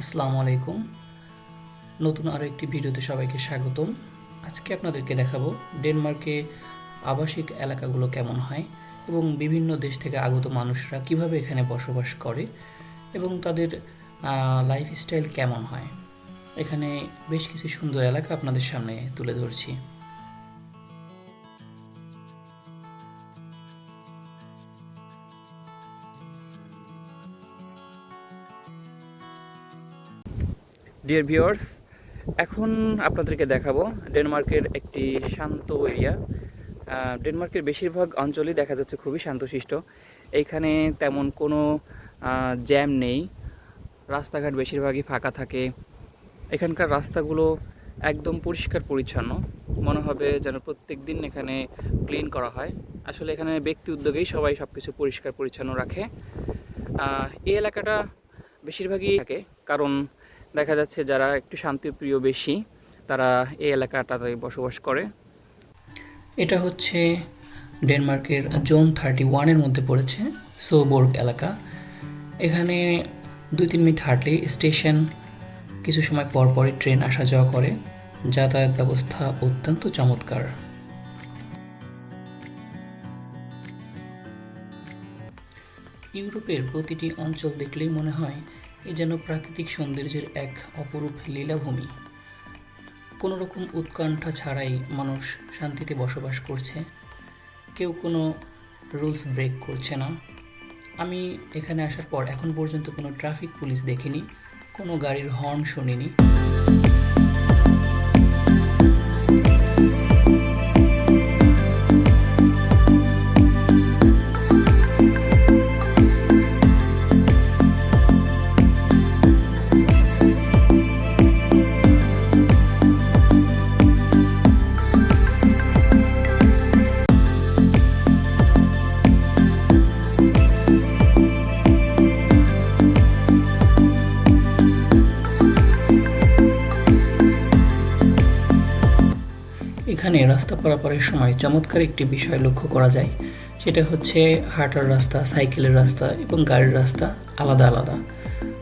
আসসালামু আলাইকুম। নতুন আরও একটি ভিডিওতে সবাইকে স্বাগতম। আজকে আপনাদেরকে দেখাবো ডেনমার্কে আবাসিক এলাকাগুলো কেমন হয় এবং বিভিন্ন দেশ থেকে আগত মানুষরা কীভাবে এখানে বসবাস করে এবং তাদের লাইফস্টাইল কেমন হয়। এখানে বেশ কিছু সুন্দর এলাকা আপনাদের সামনে তুলে ধরছি। ডিয়ার ভিউয়ার্স এখন আপনাদেরকে দেখাবো ডেনমার্কের একটি শান্ত এরিয়া। ডেনমার্কের বেশিরভাগ অঞ্চলই দেখা যাচ্ছে খুবই শান্তশিষ্ট। এইখানে তেমন কোনো জ্যাম নেই। রাস্তাঘাট বেশিরভাগই ফাঁকা থাকে। এখানকার রাস্তাগুলো একদম পরিষ্কার পরিচ্ছন্ন। মনে হবে যেন প্রত্যেক দিন এখানে ক্লিন করা হয়। আসলে এখানে ব্যক্তি উদ্যোগেই সবাই সব কিছু পরিষ্কার পরিচ্ছন্ন রাখে। এই এলাকাটা বেশিরভাগই থাকে। কারণ দেখা যাচ্ছে যারা একটু শান্তিপ্রিয় বেশি, তারা এই এলাকাটাতে বসবাস করে। এটা হচ্ছে ডেনমার্কের জোন থার্টি ওয়ানের মধ্যে পড়েছে সোবোর্গ এলাকা। এখানে দুই তিন মিনিট হাঁটলে স্টেশন কিছু সময় পর পরই ট্রেন আসা যাওয়া করে। যাতায়াত ব্যবস্থা অত্যন্ত চমৎকার। ইউরোপের প্রতিটি অঞ্চল দেখলেই মনে হয় এ যেন প্রাকৃতিক সৌন্দর্যের এক অপরূপ লীলাভূমি। কোনো রকম উৎকণ্ঠা ছাড়াই মানুষ শান্তিতে বসবাস করছে। কেউ কোনো রুলস ব্রেক করছে না। আমি এখানে আসার পর এখন পর্যন্ত কোনো ট্রাফিক পুলিশ দেখিনি, কোনো গাড়ির হর্ন শুনিনি। এখানে রাস্তা পারাপারের সময় চমৎকার একটি বিষয় লক্ষ্য করা যায়। সেটা হচ্ছে হাঁটার রাস্তা, সাইকেলের রাস্তা এবং গাড়ির রাস্তা আলাদা আলাদা।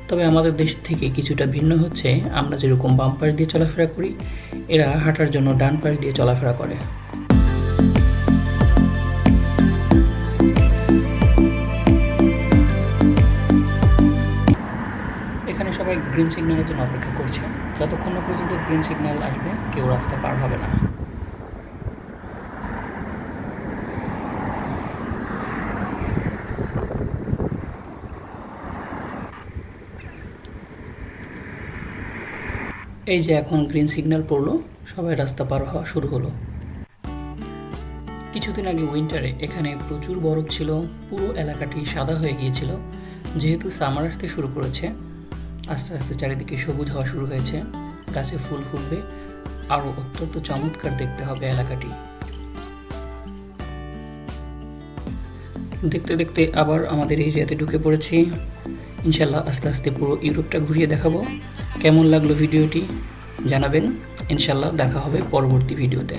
তবে আমাদের দেশ থেকে কিছুটা ভিন্ন হচ্ছে, আমরা যেরকম বাম পাশ দিয়ে চলাফেরা করি, এরা হাঁটার জন্য ডান পাশ দিয়ে চলাফেরা করে। এখানে সবাই গ্রিন সিগন্যালের জন্য অপেক্ষা করছে। যতক্ষণ না পর্যন্ত গ্রিন সিগন্যাল আসবে, কেউ রাস্তা পার হবে না। এই যে এখন গ্রিন সিগন্যাল পড়ল, সবাই রাস্তা পার হওয়া শুরু হলো। কিছুদিন আগে উইন্টারে এখানে প্রচুর বরফ ছিল, পুরো এলাকাটি সাদা হয়ে গিয়েছিল। যেহেতু সামার আসতে শুরু করেছে, আস্তে আস্তে চারিদিকে সবুজ হওয়া শুরু হয়েছে, গাছে ফুল ফুটবে আরও অত্যন্ত চমৎকার দেখতে হবে এলাকাটি। দেখতে দেখতে আবার আমাদের এরিয়াতে ঢুকে পড়েছি। ইনশাল্লাহ আস্তে আস্তে পুরো ইউরোপটা ঘুরিয়ে দেখাবো। কেমন লাগল ভিডিওটি জানাবেন। ইনশাল্লাহ দেখা হবে পরবর্তী ভিডিওতে।